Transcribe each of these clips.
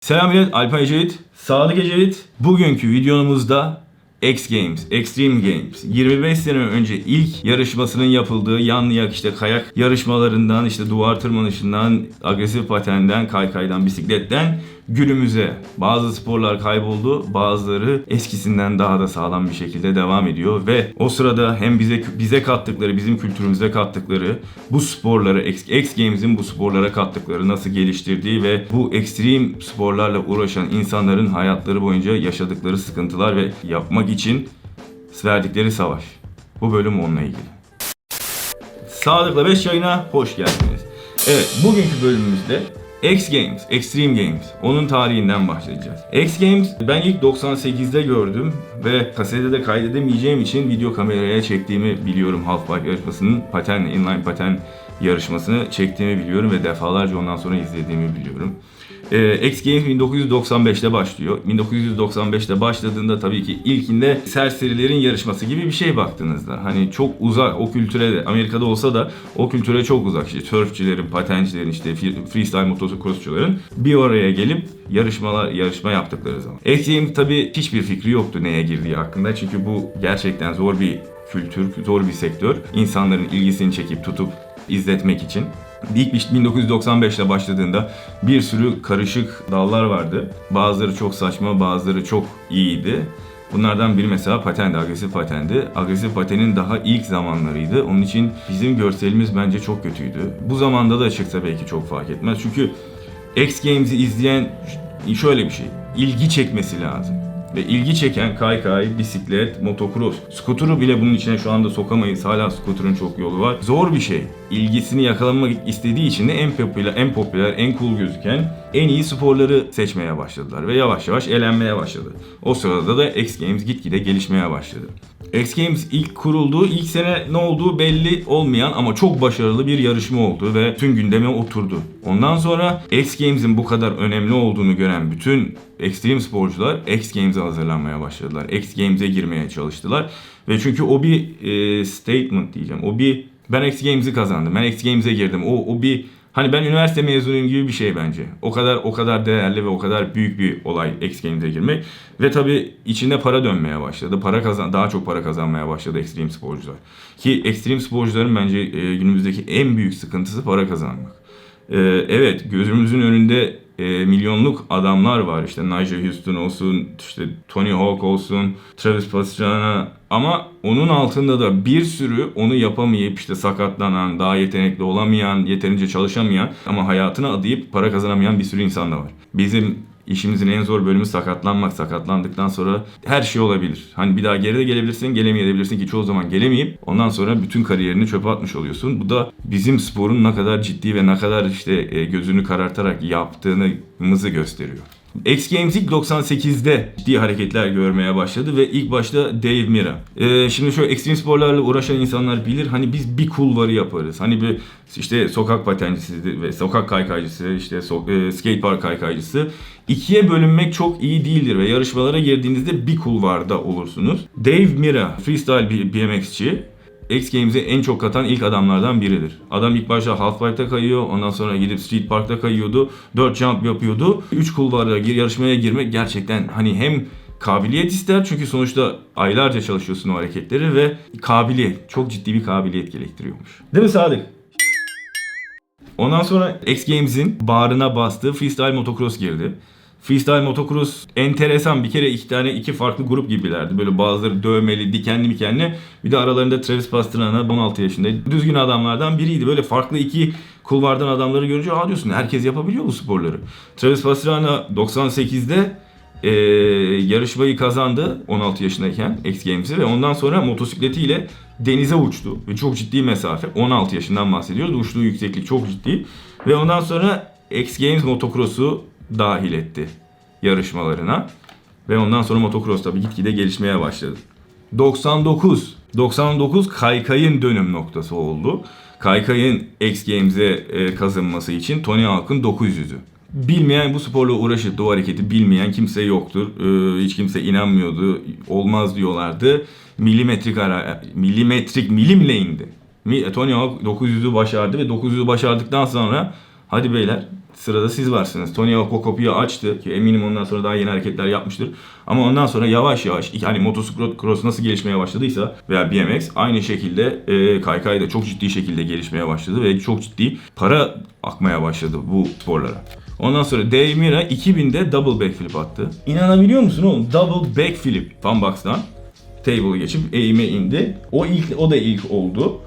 Selam millet, Alpan Ecevit, Sağlık Ecevit. Bugünkü videomuzda X Games, Extreme Games. 25 sene önce ilk yarışmasının yapıldığı yanlayak işte kayak yarışmalarından, işte duvar tırmanışından, agresif patenden, kaykaydan, bisikletten günümüze bazı sporlar kayboldu, bazıları eskisinden daha da sağlam bir şekilde devam ediyor ve o sırada hem bize bize kattıkları, bizim kültürümüze kattıkları bu sporları X, X Games'in bu sporlara kattıkları nasıl geliştirdiği ve bu ekstrem sporlarla uğraşan insanların hayatları boyunca yaşadıkları sıkıntılar ve yapmak için verdikleri savaş. Bu bölüm onunla ilgili. Sağlıkla 5 yayına hoş geldiniz. Evet, bugünkü bölümümüzde X Games, Extreme Games. Onun tarihinden başlayacağız. X Games ben ilk 98'de gördüm ve kasete de kaydedemeyeceğim için video kameraya çektiğimi biliyorum Half-Pipe yarışmasının paten, inline paten yarışmasını çektiğimi biliyorum ve defalarca ondan sonra izlediğimi biliyorum. Ee, X Games 1995'te başlıyor. 1995'te başladığında tabii ki ilkinde serserilerin yarışması gibi bir şey baktığınızda. Hani çok uzak o kültüre Amerika'da olsa da o kültüre çok uzak. İşte surfçilerin, patencilerin, işte freestyle motocrossçuların bir oraya gelip yarışmalar yarışma yaptıkları zaman. X Games tabii hiçbir fikri yoktu neye girdiği hakkında. Çünkü bu gerçekten zor bir kültür, zor bir sektör. İnsanların ilgisini çekip tutup izletmek için. İlk 1995'te başladığında bir sürü karışık dallar vardı. Bazıları çok saçma, bazıları çok iyiydi. Bunlardan biri mesela patendi, agresif patendi. Agresif patenin daha ilk zamanlarıydı. Onun için bizim görselimiz bence çok kötüydü. Bu zamanda da çıksa belki çok fark etmez. Çünkü X Games'i izleyen şöyle bir şey. ilgi çekmesi lazım. Ve ilgi çeken kaykay, bisiklet, motocross. Scooter'ı bile bunun içine şu anda sokamayız. Hala scooter'ın çok yolu var. Zor bir şey. İlgisini yakalamak istediği için de en popüler, en popüler, en cool gözüken en iyi sporları seçmeye başladılar. Ve yavaş yavaş elenmeye başladı. O sırada da X Games gitgide gelişmeye başladı. X Games ilk kurulduğu ilk sene ne olduğu belli olmayan ama çok başarılı bir yarışma oldu ve tüm gündeme oturdu. Ondan sonra X Games'in bu kadar önemli olduğunu gören bütün ekstrem sporcular X Games'e hazırlanmaya başladılar. X Games'e girmeye çalıştılar. Ve çünkü o bir e, statement diyeceğim. O bir ben X Games'i kazandım. Ben X Games'e girdim. O, o bir Hani ben üniversite mezunuyum gibi bir şey bence. O kadar o kadar değerli ve o kadar büyük bir olay X Games'e girmek. Ve tabii içinde para dönmeye başladı. Para kazan daha çok para kazanmaya başladı ekstrem sporcular. Ki ekstrem sporcuların bence e, günümüzdeki en büyük sıkıntısı para kazanmak. E, evet gözümüzün önünde e, milyonluk adamlar var. İşte Nigel Houston olsun, işte Tony Hawk olsun, Travis Pastrana ama onun altında da bir sürü onu yapamayıp işte sakatlanan, daha yetenekli olamayan, yeterince çalışamayan ama hayatına adayıp para kazanamayan bir sürü insan da var. Bizim işimizin en zor bölümü sakatlanmak. Sakatlandıktan sonra her şey olabilir. Hani bir daha geri de gelebilirsin, gelemeyebilirsin ki çoğu zaman gelemeyip ondan sonra bütün kariyerini çöpe atmış oluyorsun. Bu da bizim sporun ne kadar ciddi ve ne kadar işte e, gözünü karartarak yaptığımızı gösteriyor. X Games ilk 98'de ciddi hareketler görmeye başladı ve ilk başta Dave Mira. Ee, şimdi şöyle ekstrem sporlarla uğraşan insanlar bilir hani biz bir kulvarı yaparız. Hani bir işte sokak patencisi ve sokak kaykaycısı, işte so- e, skate park kaykaycısı. İkiye bölünmek çok iyi değildir ve yarışmalara girdiğinizde bir kulvarda olursunuz. Dave Mira freestyle bir BMX'çi. X Games'e en çok katan ilk adamlardan biridir. Adam ilk başta Half-Pipe'da kayıyor, ondan sonra gidip Street Park'ta kayıyordu, 4 jump yapıyordu. 3 kulvarda gir, yarışmaya girmek gerçekten hani hem kabiliyet ister çünkü sonuçta aylarca çalışıyorsun o hareketleri ve kabiliyet, çok ciddi bir kabiliyet gerektiriyormuş. Değil mi Sadık? Ondan sonra X Games'in bağrına bastığı freestyle motocross girdi. Freestyle motocross enteresan bir kere iki tane iki farklı grup gibilerdi. Böyle bazıları dövmeli, dikenli mikenli. Bir de aralarında Travis Pastrana 16 yaşında düzgün adamlardan biriydi. Böyle farklı iki kulvardan adamları görünce aa diyorsun herkes yapabiliyor bu sporları. Travis Pastrana 98'de eee, yarışmayı kazandı 16 yaşındayken X Games'i ve ondan sonra motosikletiyle denize uçtu. Ve çok ciddi mesafe 16 yaşından bahsediyoruz. Uçtuğu yükseklik çok ciddi. Ve ondan sonra X Games motocross'u dahil etti yarışmalarına. Ve ondan sonra motocross tabii gitgide gelişmeye başladı. 99. 99 Kaykay'ın dönüm noktası oldu. Kaykay'ın X Games'e e, kazınması için Tony Hawk'ın 900'ü. Bilmeyen bu sporla uğraşıp bu hareketi bilmeyen kimse yoktur. Ee, hiç kimse inanmıyordu. Olmaz diyorlardı. Milimetrik ara, milimetrik milimle indi. Tony Hawk 900'ü başardı ve 900'ü başardıktan sonra hadi beyler sırada siz varsınız. Tony Hawk o kapıyı açtı ki eminim ondan sonra daha yeni hareketler yapmıştır. Ama ondan sonra yavaş yavaş yani motocross nasıl gelişmeye başladıysa veya BMX aynı şekilde e, kaykay da çok ciddi şekilde gelişmeye başladı ve çok ciddi para akmaya başladı bu sporlara. Ondan sonra Dave Mira 2000'de double backflip attı. İnanabiliyor musun oğlum? Double backflip Funbox'tan table'ı geçip eğime indi. O ilk o da ilk oldu.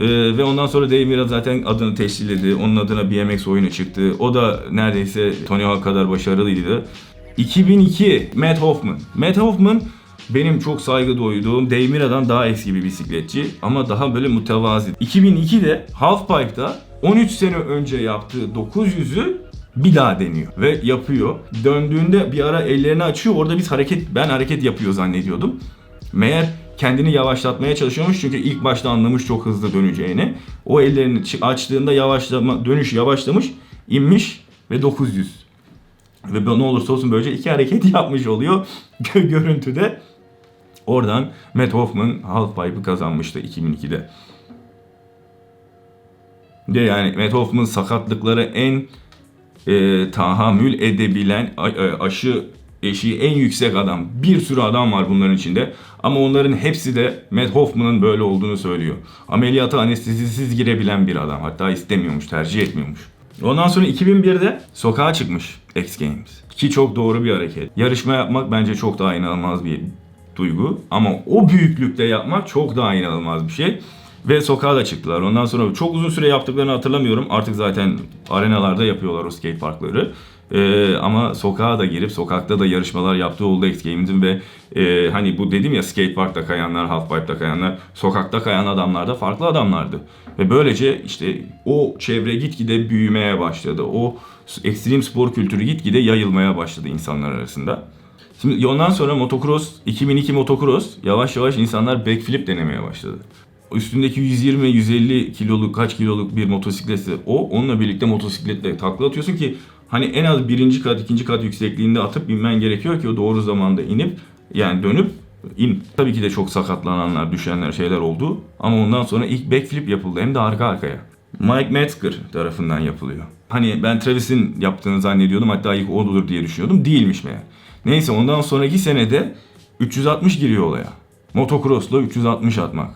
Ee, ve ondan sonra Dave Mira zaten adını tescilledi. Onun adına BMX oyunu çıktı. O da neredeyse Tony Hawk kadar başarılıydı. 2002 Matt Hoffman. Matt Hoffman benim çok saygı duyduğum Dave Mira'dan daha eski bir bisikletçi ama daha böyle mütevazi. 2002'de Halfpipe'da 13 sene önce yaptığı 900'ü bir daha deniyor ve yapıyor. Döndüğünde bir ara ellerini açıyor. Orada biz hareket ben hareket yapıyor zannediyordum. Meğer kendini yavaşlatmaya çalışıyormuş çünkü ilk başta anlamış çok hızlı döneceğini. O ellerini açtığında yavaşlama dönüş yavaşlamış, inmiş ve 900. Ve ne olursa olsun böylece iki hareket yapmış oluyor Gö- görüntüde. Oradan Matt Hoffman Halfpipe'ı kazanmıştı 2002'de. De yani Matt Hoffman sakatlıkları en e, tahammül edebilen e, aşı eşiği en yüksek adam. Bir sürü adam var bunların içinde. Ama onların hepsi de Matt Hoffman'ın böyle olduğunu söylüyor. Ameliyata anestezisiz girebilen bir adam. Hatta istemiyormuş, tercih etmiyormuş. Ondan sonra 2001'de sokağa çıkmış X Games. Ki çok doğru bir hareket. Yarışma yapmak bence çok daha inanılmaz bir duygu. Ama o büyüklükte yapmak çok daha inanılmaz bir şey. Ve sokağa da çıktılar. Ondan sonra çok uzun süre yaptıklarını hatırlamıyorum. Artık zaten arenalarda yapıyorlar o skate parkları. Ee, ama sokağa da girip sokakta da yarışmalar yaptığı oldu X Games'in ve e, hani bu dedim ya skate parkta kayanlar, halfpipe'da kayanlar, sokakta kayan adamlar da farklı adamlardı. Ve böylece işte o çevre gitgide büyümeye başladı. O ekstrem spor kültürü gitgide yayılmaya başladı insanlar arasında. Şimdi ondan sonra motocross, 2002 motocross yavaş yavaş insanlar backflip denemeye başladı. Üstündeki 120-150 kiloluk kaç kiloluk bir motosikletse o onunla birlikte motosikletle takla atıyorsun ki hani en az birinci kat ikinci kat yüksekliğinde atıp binmen gerekiyor ki o doğru zamanda inip yani dönüp in. Tabii ki de çok sakatlananlar, düşenler şeyler oldu ama ondan sonra ilk backflip yapıldı hem de arka arkaya. Mike Metzger tarafından yapılıyor. Hani ben Travis'in yaptığını zannediyordum hatta ilk odur diye düşünüyordum. Değilmiş meğer. Neyse ondan sonraki senede 360 giriyor olaya. Motocross'la 360 atmak.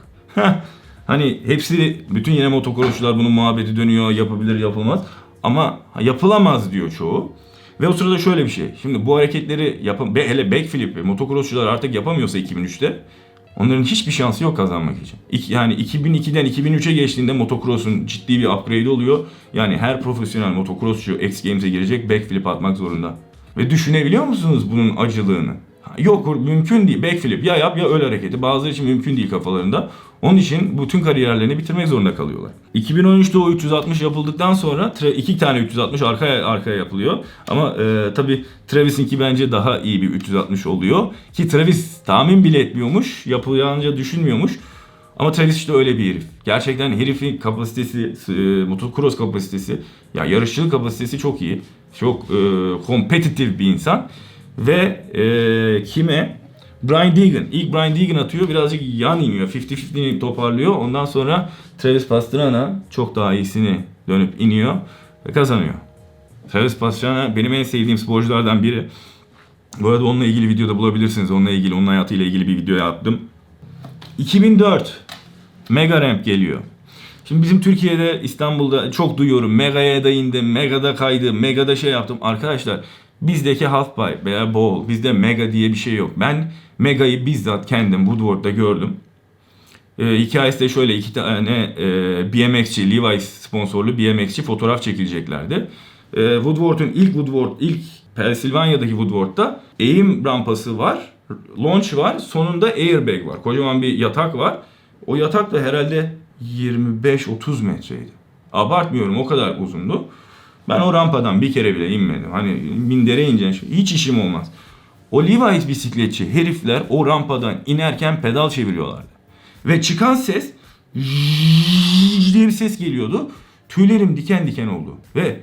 hani hepsi bütün yine motocrossçular bunun muhabbeti dönüyor yapabilir yapılmaz. Ama yapılamaz diyor çoğu. Ve o sırada şöyle bir şey. Şimdi bu hareketleri yapam hele backflip'i motocrossçular artık yapamıyorsa 2003'te onların hiçbir şansı yok kazanmak için. İki- Yani 2002'den 2003'e geçtiğinde motocross'un ciddi bir upgrade oluyor. Yani her profesyonel motocrossçu X Games'e girecek backflip atmak zorunda. Ve düşünebiliyor musunuz bunun acılığını? Yok mümkün değil. Backflip ya yap ya öl hareketi. Bazıları için mümkün değil kafalarında. Onun için bütün kariyerlerini bitirmek zorunda kalıyorlar. 2013'te o 360 yapıldıktan sonra iki tane 360 arkaya arkaya yapılıyor. Ama e, tabi Travis'inki bence daha iyi bir 360 oluyor. Ki Travis tahmin bile etmiyormuş. Yapılacağınca düşünmüyormuş. Ama Travis işte öyle bir herif. Gerçekten herifin kapasitesi, e, motocross kapasitesi, ya yarışçılık kapasitesi çok iyi. Çok e, competitive bir insan. Ve e, kime? Brian Deegan. İlk Brian Deegan atıyor. Birazcık yan iniyor. 50-50'ni toparlıyor. Ondan sonra Travis Pastrana çok daha iyisini dönüp iniyor ve kazanıyor. Travis Pastrana benim en sevdiğim sporculardan biri. Bu arada onunla ilgili videoda bulabilirsiniz. Onunla ilgili, onun hayatıyla ilgili bir video yaptım. 2004 Mega Ramp geliyor. Şimdi bizim Türkiye'de İstanbul'da çok duyuyorum. Mega'ya da indim, Mega'da kaydım, Mega'da şey yaptım. Arkadaşlar bizdeki halfpipe veya bowl, bizde Mega diye bir şey yok. Ben Mega'yı bizzat kendim Woodward'da gördüm. Ee, hikayesi de şöyle iki tane e, BMX'çi, Levi's sponsorlu BMX'çi fotoğraf çekileceklerdi. Ee, Woodward'un ilk Woodward, ilk Pennsylvania'daki Woodward'da eğim rampası var, launch var, sonunda airbag var. Kocaman bir yatak var. O yatak da herhalde 25-30 metreydi. Abartmıyorum o kadar uzundu. Ben o rampadan bir kere bile inmedim. Hani mindere ineceksin. Hiç işim olmaz. O Levi's bisikletçi herifler o rampadan inerken pedal çeviriyorlardı. Ve çıkan ses diye bir ses geliyordu. Tüylerim diken diken oldu. Ve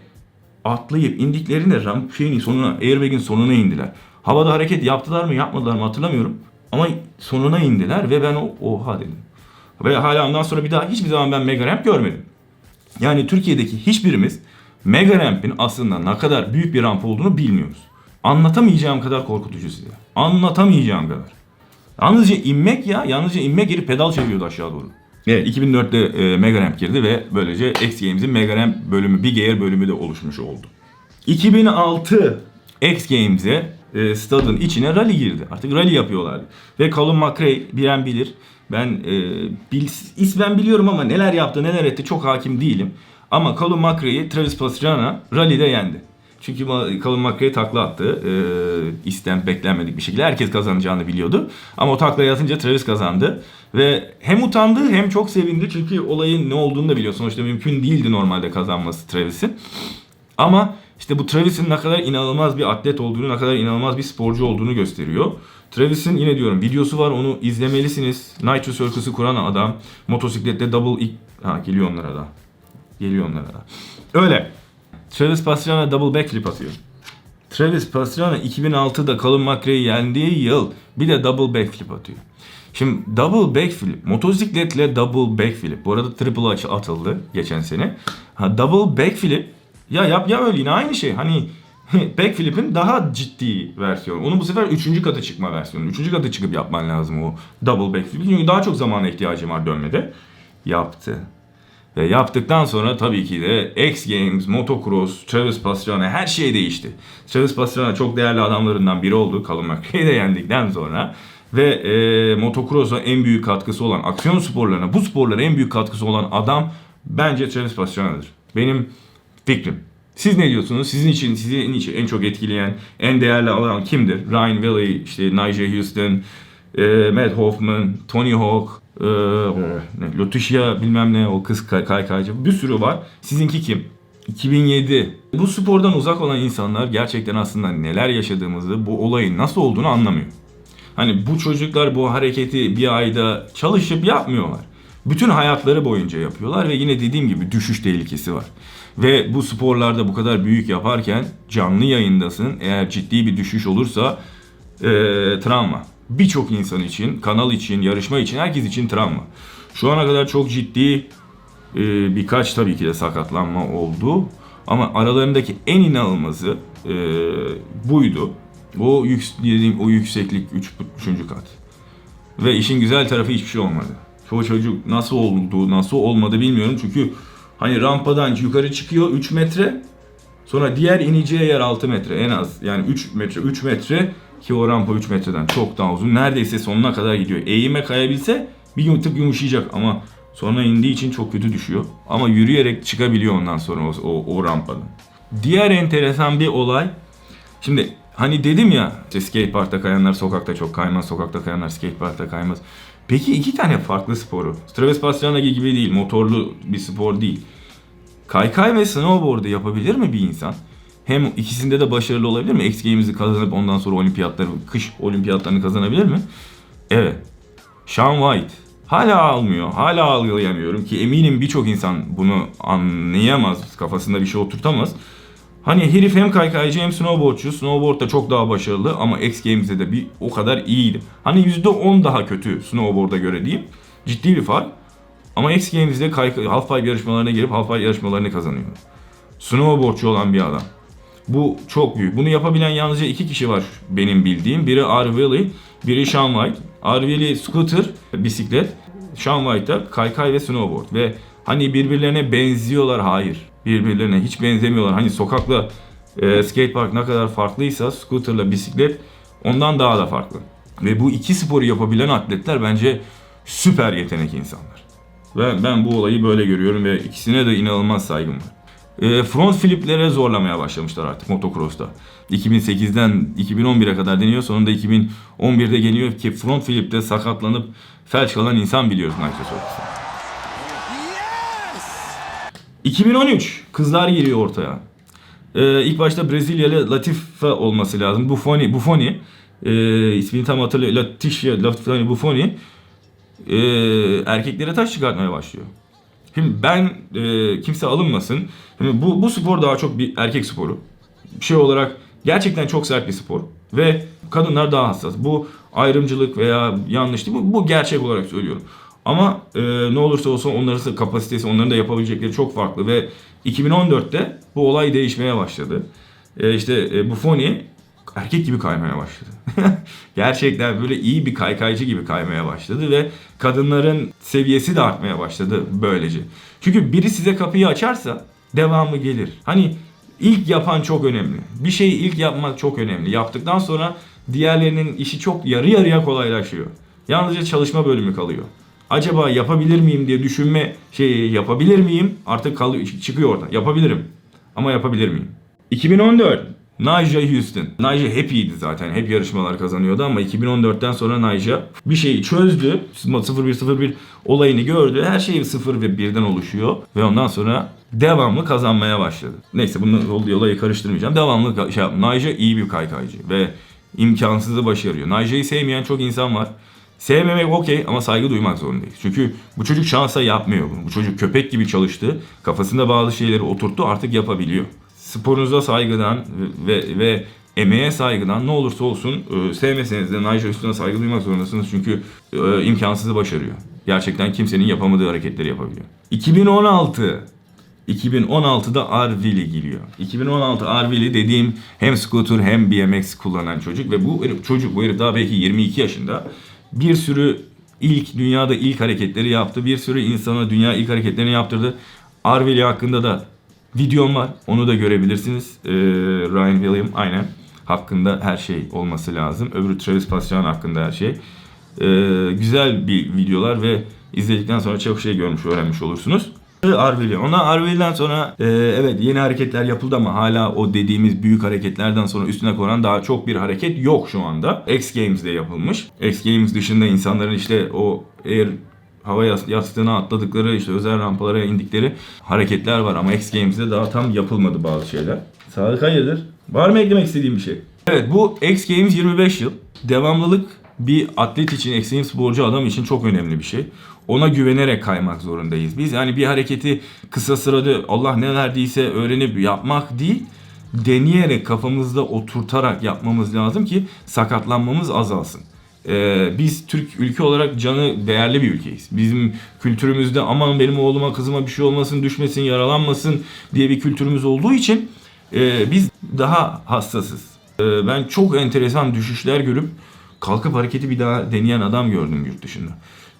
atlayıp indiklerinde ramp şeyin sonuna, airbag'in sonuna indiler. Havada hareket yaptılar mı yapmadılar mı hatırlamıyorum. Ama sonuna indiler ve ben o, oha dedim. Ve hala ondan sonra bir daha hiçbir zaman ben Mega Ramp görmedim. Yani Türkiye'deki hiçbirimiz Mega Ramp'in aslında ne kadar büyük bir ramp olduğunu bilmiyoruz. Anlatamayacağım kadar korkutucu size. Anlatamayacağım kadar. Yalnızca inmek ya. Yalnızca inmek geri pedal çeviriyordu aşağı doğru. Evet 2004'te e, Mega Ramp girdi ve böylece X Games'in Mega Ramp bölümü, Big Air bölümü de oluşmuş oldu. 2006 X Games'e e, stadın içine rally girdi. Artık rally yapıyorlardı. Ve Colin McRae bilen bilir. Ben e, bil, ismen biliyorum ama neler yaptı neler etti çok hakim değilim. Ama Colin McRae'yi Travis Pastrana rally'de yendi. Çünkü Colin McRae takla attı. E, isten beklenmedik bir şekilde. Herkes kazanacağını biliyordu. Ama o takla atınca Travis kazandı. Ve hem utandı hem çok sevindi. Çünkü olayın ne olduğunu da biliyor. Sonuçta mümkün değildi normalde kazanması Travis'in. Ama işte bu Travis'in ne kadar inanılmaz bir atlet olduğunu, ne kadar inanılmaz bir sporcu olduğunu gösteriyor. Travis'in yine diyorum videosu var onu izlemelisiniz. Nitro Circus'ı kuran adam. Motosiklette double. Ha geliyor onlara da. Geliyor onlara da. Öyle. Travis Pastrana double backflip atıyor. Travis Pastrana 2006'da Colin McRae'yi yendiği yıl bir de double backflip atıyor. Şimdi double backflip, motosikletle double backflip. Bu arada triple açı atıldı geçen sene. Ha double backflip ya yap ya öyle yine aynı şey. Hani backflip'in daha ciddi versiyonu. Onun bu sefer üçüncü katı çıkma versiyonu. Üçüncü katı çıkıp yapman lazım o double backflip. Çünkü daha çok zamana ihtiyacım var dönmede. Yaptı. Ve yaptıktan sonra tabii ki de X Games, Motocross, Travis Pastrana her şey değişti. Travis Pastrana çok değerli adamlarından biri oldu. Colin McRae'yi de yendikten sonra. Ve e, motocross'a en büyük katkısı olan, aksiyon sporlarına, bu sporlara en büyük katkısı olan adam bence Travis Pastrana'dır. Benim fikrim. Siz ne diyorsunuz? Sizin için, sizin için en çok etkileyen, en değerli adam kimdir? Ryan Valley, işte Nigel Houston, e, Matt Hoffman, Tony Hawk, e, ne, Letitia bilmem ne o kız kay- kaykaycı bir sürü var. Sizinki kim? 2007. Bu spordan uzak olan insanlar gerçekten aslında neler yaşadığımızı, bu olayın nasıl olduğunu anlamıyor. Hani bu çocuklar bu hareketi bir ayda çalışıp yapmıyorlar. Bütün hayatları boyunca yapıyorlar ve yine dediğim gibi düşüş tehlikesi var. Ve bu sporlarda bu kadar büyük yaparken canlı yayındasın. Eğer ciddi bir düşüş olursa eee, travma. Birçok insan için, kanal için, yarışma için, herkes için travma. Şu ana kadar çok ciddi e, birkaç tabii ki de sakatlanma oldu. Ama aralarındaki en inanılmazı e, buydu. O yük, dediğim o yükseklik 3. üçüncü kat. Ve işin güzel tarafı hiçbir şey olmadı. Çoğu çocuk nasıl oldu, nasıl olmadı bilmiyorum. Çünkü hani rampadan yukarı çıkıyor 3 metre. Sonra diğer ineceği yer 6 metre en az. Yani 3 metre, 3 metre ki o rampa 3 metreden çok daha uzun. Neredeyse sonuna kadar gidiyor. Eğime kayabilse bir yum- tık yumuşayacak ama sonra indiği için çok kötü düşüyor. Ama yürüyerek çıkabiliyor ondan sonra o, o, o rampadan. Diğer enteresan bir olay. Şimdi hani dedim ya işte skateparkta kayanlar sokakta çok kaymaz, sokakta kayanlar skateparkta kaymaz. Peki iki tane farklı sporu. Travis Pastrana gibi değil, motorlu bir spor değil. Kaykay ve snowboard'u yapabilir mi bir insan? Hem ikisinde de başarılı olabilir mi? X Games'i kazanıp ondan sonra olimpiyatları, kış olimpiyatlarını kazanabilir mi? Evet. Sean White. Hala almıyor. Hala algılayamıyorum ki eminim birçok insan bunu anlayamaz. Kafasında bir şey oturtamaz. Hani herif hem kaykaycı hem snowboardçu. Snowboard'da çok daha başarılı ama X Games'de de bir o kadar iyiydi. Hani %10 daha kötü snowboard'a göre diyeyim. Ciddi bir fark. Ama X Games'de half-pipe yarışmalarına girip half-pipe yarışmalarını kazanıyor. Snowboardçu olan bir adam. Bu çok büyük. Bunu yapabilen yalnızca iki kişi var benim bildiğim. Biri. Valley, biri Sean White. Valley scooter, bisiklet. Sean White da kaykay ve snowboard. Ve hani birbirlerine benziyorlar. Hayır. Birbirlerine hiç benzemiyorlar. Hani sokakla e, skatepark ne kadar farklıysa scooterla bisiklet ondan daha da farklı. Ve bu iki sporu yapabilen atletler bence süper yetenek insanlar. Ben, ben bu olayı böyle görüyorum ve ikisine de inanılmaz saygım var. E, front fliplere zorlamaya başlamışlar artık motocross'ta. 2008'den 2011'e kadar deniyor. Sonunda 2011'de geliyor ki front flipte sakatlanıp felç kalan insan biliyoruz Nitro Circus'ta. 2013 kızlar giriyor ortaya. Ee, ilk başta Brezilyalı Latifa olması lazım. Buffoni, Buffoni. Ee, ismini tam hatırlıyorum. Leticia Latifa Buffoni. Ee, erkeklere taş çıkartmaya başlıyor. Şimdi ben e, kimse alınmasın. Şimdi bu, bu spor daha çok bir erkek sporu. Şey olarak gerçekten çok sert bir spor. Ve kadınlar daha hassas. Bu ayrımcılık veya yanlış değil. Bu, bu gerçek olarak söylüyorum. Ama e, ne olursa olsun onların kapasitesi, onların da yapabilecekleri çok farklı ve 2014'te bu olay değişmeye başladı. E, işte e, Buffoni erkek gibi kaymaya başladı. Gerçekten böyle iyi bir kaykaycı gibi kaymaya başladı ve kadınların seviyesi de artmaya başladı böylece. Çünkü biri size kapıyı açarsa devamı gelir. Hani ilk yapan çok önemli. Bir şeyi ilk yapmak çok önemli. Yaptıktan sonra diğerlerinin işi çok yarı yarıya kolaylaşıyor. Yalnızca çalışma bölümü kalıyor. Acaba yapabilir miyim diye düşünme şeyi yapabilir miyim? Artık kalıyor, çıkıyor oradan. Yapabilirim. Ama yapabilir miyim? 2014 Nyjah Houston. Nyjah hep iyiydi zaten. Hep yarışmalar kazanıyordu ama 2014'ten sonra Nyjah bir şeyi çözdü. 0-1-0-1 olayını gördü. Her şey 0 ve 1'den oluşuyor. Ve ondan sonra devamlı kazanmaya başladı. Neyse bunu olayı karıştırmayacağım. Devamlı şey yap. Nyjah iyi bir kaykaycı ve imkansızı başarıyor. Nyjah'ı sevmeyen çok insan var. Sevmemek okey ama saygı duymak zorundayız. Çünkü bu çocuk şansa yapmıyor bunu. Bu çocuk köpek gibi çalıştı. Kafasında bazı şeyleri oturttu artık yapabiliyor. Sporunuza saygıdan ve, ve emeğe saygıdan ne olursa olsun e, sevmeseniz de Nigel üstüne saygı duymak zorundasınız. Çünkü e, imkansızı başarıyor. Gerçekten kimsenin yapamadığı hareketleri yapabiliyor. 2016 2016'da Arvili geliyor. 2016 Arvili dediğim hem scooter hem BMX kullanan çocuk ve bu çocuk bu herif daha belki 22 yaşında bir sürü ilk dünyada ilk hareketleri yaptı. Bir sürü insana dünya ilk hareketlerini yaptırdı. Arvili hakkında da videom var. Onu da görebilirsiniz. Ee, Ryan William aynen hakkında her şey olması lazım. Öbürü Travis Pastrana hakkında her şey. Ee, güzel bir videolar ve izledikten sonra çok şey görmüş öğrenmiş olursunuz. Arvili. Ona Arvili'den sonra e, evet yeni hareketler yapıldı ama hala o dediğimiz büyük hareketlerden sonra üstüne konan daha çok bir hareket yok şu anda. X Games'de yapılmış. X Games dışında insanların işte o Air hava yas- yastığına atladıkları işte özel rampalara indikleri hareketler var ama X Games'de daha tam yapılmadı bazı şeyler. Sadık hayırdır? Var mı eklemek istediğim bir şey? Evet bu X Games 25 yıl. Devamlılık bir atlet için, ekstrem sporcu adam için çok önemli bir şey. Ona güvenerek kaymak zorundayız. Biz yani bir hareketi kısa sırada Allah ne verdiyse öğrenip yapmak değil, deneyerek kafamızda oturtarak yapmamız lazım ki sakatlanmamız azalsın. Ee, biz Türk ülke olarak canı değerli bir ülkeyiz. Bizim kültürümüzde aman benim oğluma kızıma bir şey olmasın, düşmesin, yaralanmasın diye bir kültürümüz olduğu için e, biz daha hassasız. Ee, ben çok enteresan düşüşler görüp kalkıp hareketi bir daha deneyen adam gördüm yurt dışında.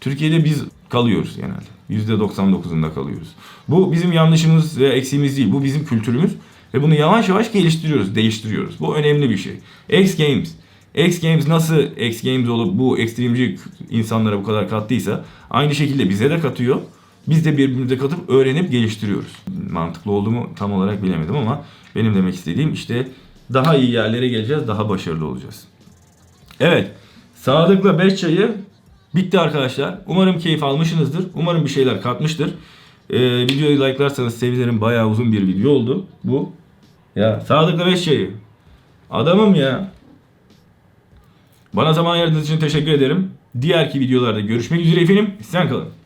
Türkiye'de biz kalıyoruz genelde. %99'unda kalıyoruz. Bu bizim yanlışımız ve eksiğimiz değil. Bu bizim kültürümüz. Ve bunu yavaş yavaş geliştiriyoruz, değiştiriyoruz. Bu önemli bir şey. X Games. X Games nasıl X Games olup bu ekstremci insanlara bu kadar kattıysa aynı şekilde bize de katıyor. Biz de birbirimize katıp öğrenip geliştiriyoruz. Mantıklı oldu mu tam olarak bilemedim ama benim demek istediğim işte daha iyi yerlere geleceğiz, daha başarılı olacağız. Evet. Sadık'la 5 çayı bitti arkadaşlar. Umarım keyif almışsınızdır. Umarım bir şeyler katmıştır. Ee, videoyu like'larsanız sevinirim. Bayağı uzun bir video oldu bu. Ya Sadık'la 5 çayı. Adamım ya. Bana zaman ayırdığınız için teşekkür ederim. Diğerki videolarda görüşmek üzere efendim. Sen kalın.